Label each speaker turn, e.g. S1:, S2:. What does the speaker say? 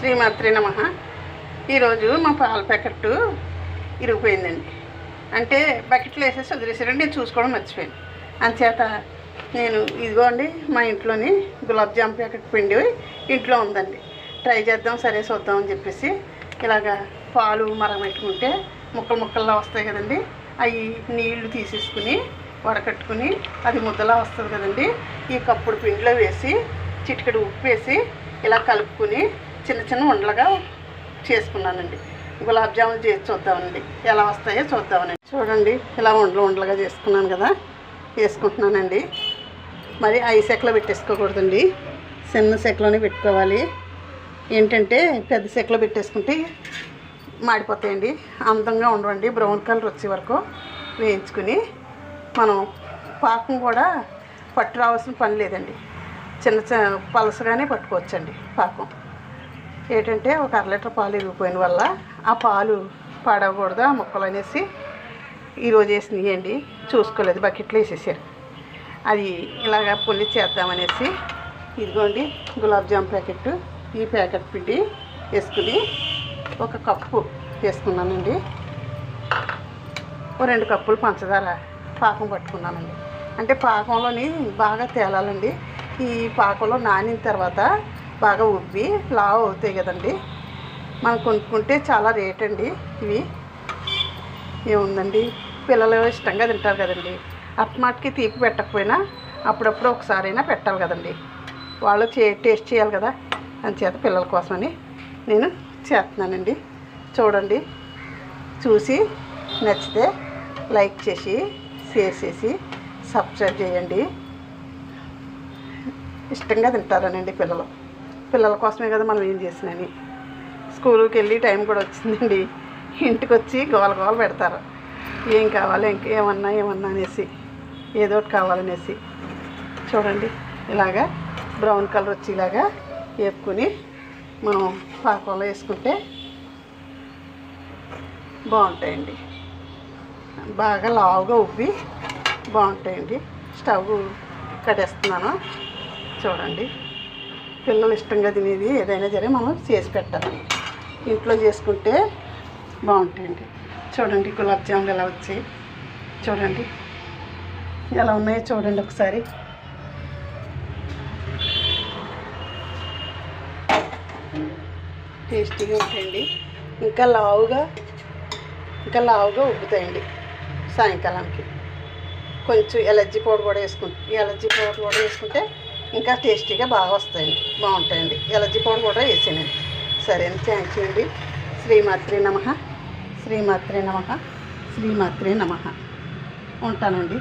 S1: శ్రీమాత్రి నమ. ఈరోజు మా పాల ప్యాకెట్ ఇరిగిపోయిందండి. అంటే బకెట్లో వేసేసి వదిలేసారండి నేను చూసుకోవడం మర్చిపోయాను. అంచేత నేను ఇదిగోండి మా ఇంట్లోని గులాబ్ జామ్ ప్యాకెట్ పిండి ఇంట్లో ఉందండి. ట్రై చేద్దాం సరే చూద్దాం అని చెప్పేసి ఇలాగా పాలు మరగబెట్టుకుంటే ముక్కలు ముక్కల్లా వస్తాయి కదండి. అవి నీళ్ళు తీసేసుకుని వడకట్టుకుని అది ముద్దలా వస్తుంది కదండి. ఈ కప్పుడు పిండిలో వేసి చిటికెడు ఉప్పు వేసి ఇలా కలుపుకుని చిన్న చిన్న ఉండలుగా చేసుకున్నానండి. గులాబ్ జాములు చేసి చూద్దామండి. ఎలా వస్తాయో చూద్దామనండి చూడండి ఇలా ఉండలు ఉండలుగా చేసుకున్నాను కదా. వేసుకుంటున్నానండి మరి ఐదు సెకలో పెట్టేసుకోకూడదండి. చిన్న సెకలోనే పెట్టుకోవాలి. ఏంటంటే పెద్ద సెకలో పెట్టేసుకుంటే మాడిపోతాయండి. అందంగా ఉండవండి. బ్రౌన్ కలర్ వచ్చే వరకు వేయించుకుని మనం పాకం కూడా పట్టు రావాల్సిన పని లేదండి. చిన్న చిన్న పలసగానే పట్టుకోవచ్చండి పాకం. ఏంటంటే ఒక అర లీటర్ పాలు ఇరిగిపోయిన వల్ల ఆ పాలు పాడవకూడదు ఆ ముక్కలు అనేసి ఈరోజు వేసినాయండి. చూసుకోలేదు బకెట్లో వేసేసారు. అది ఇలాగా పుల్లి చేద్దామనేసి ఇదిగోండి గులాబ్ జామ్ ప్యాకెట్ ఈ ప్యాకెట్ పిండి వేసుకుని ఒక కప్పు వేసుకున్నానండి. ఓ రెండు కప్పులు పంచదార పాకం పట్టుకున్నానండి. అంటే పాకంలోని బాగా తేలాలండి. ఈ పాకంలో నానిన తర్వాత బాగా ఉబ్బి లావ్ అవుతాయి కదండి. మనం కొనుక్కుంటే చాలా రేట్ అండి ఇవి. ఏముందండి? పిల్లలు ఇష్టంగా తింటారు కదండి. అట్మాటికి తీపి పెట్టకపోయినా అప్పుడప్పుడు ఒకసారైనా పెట్టాలి కదండి. వాళ్ళు చే టేస్ట్ చేయాలి కదా. అంచేత పిల్లల కోసమని నేను చేస్తున్నానండి. చూడండి. చూసి నచ్చితే లైక్ చేసి షేర్ చేసి సబ్స్క్రైబ్ చేయండి. ఇష్టంగా తింటారనండి పిల్లలు. పిల్లల కోసమే కదా మనం ఏం చేసినని స్కూల్కి వెళ్ళి టైం కూడా వచ్చిందండి. ఇంటికి వచ్చి గోల గోల పెడతారు. ఏం కావాలి ఇంకా ఏమన్నా ఏమన్నా అనేసి ఏదో ఒకటి కావాలనేసి. చూడండి ఇలాగా బ్రౌన్ కలర్ వచ్చేలాగా వేపుకొని మనం పాకంలో వేసుకుంటే బాగుంటాయండి. బాగా లావుగా ఉబ్బి బాగుంటాయండి. స్టవ్ కట్టేస్తున్నాను. చూడండి. పిల్లలు ఇష్టంగా తినేది ఏదైనా సరే మనం చేసి పెట్టాలి. ఇంట్లో చేసుకుంటే బాగుంటాయండి. చూడండి గులాబ్ జాములు ఎలా వచ్చాయి. చూడండి. ఎలా ఉన్నాయో చూడండి ఒకసారి. టేస్టీగా ఉంటాయండి. ఇంకా లావుగా ఇంకా లావుగా ఉబ్బుతాయండి సాయంకాలానికి. కొంచెం ఎలర్జీ పౌడర్ కూడా వేసుకుంటాం ఎలర్జీ పౌడర్ కూడా వేసుకుంటే ఇంకా టేస్టీగా బాగా వస్తాయండి. బాగుంటాయండి. ఎలర్జీ పౌడర్ కూడా వేసానండి. సరే అండి థ్యాంక్ యూ అండి. శ్రీమాత్రి నమ. శ్రీమాత్రి నమ. శ్రీమాత్రి నమ. ఉంటానండి.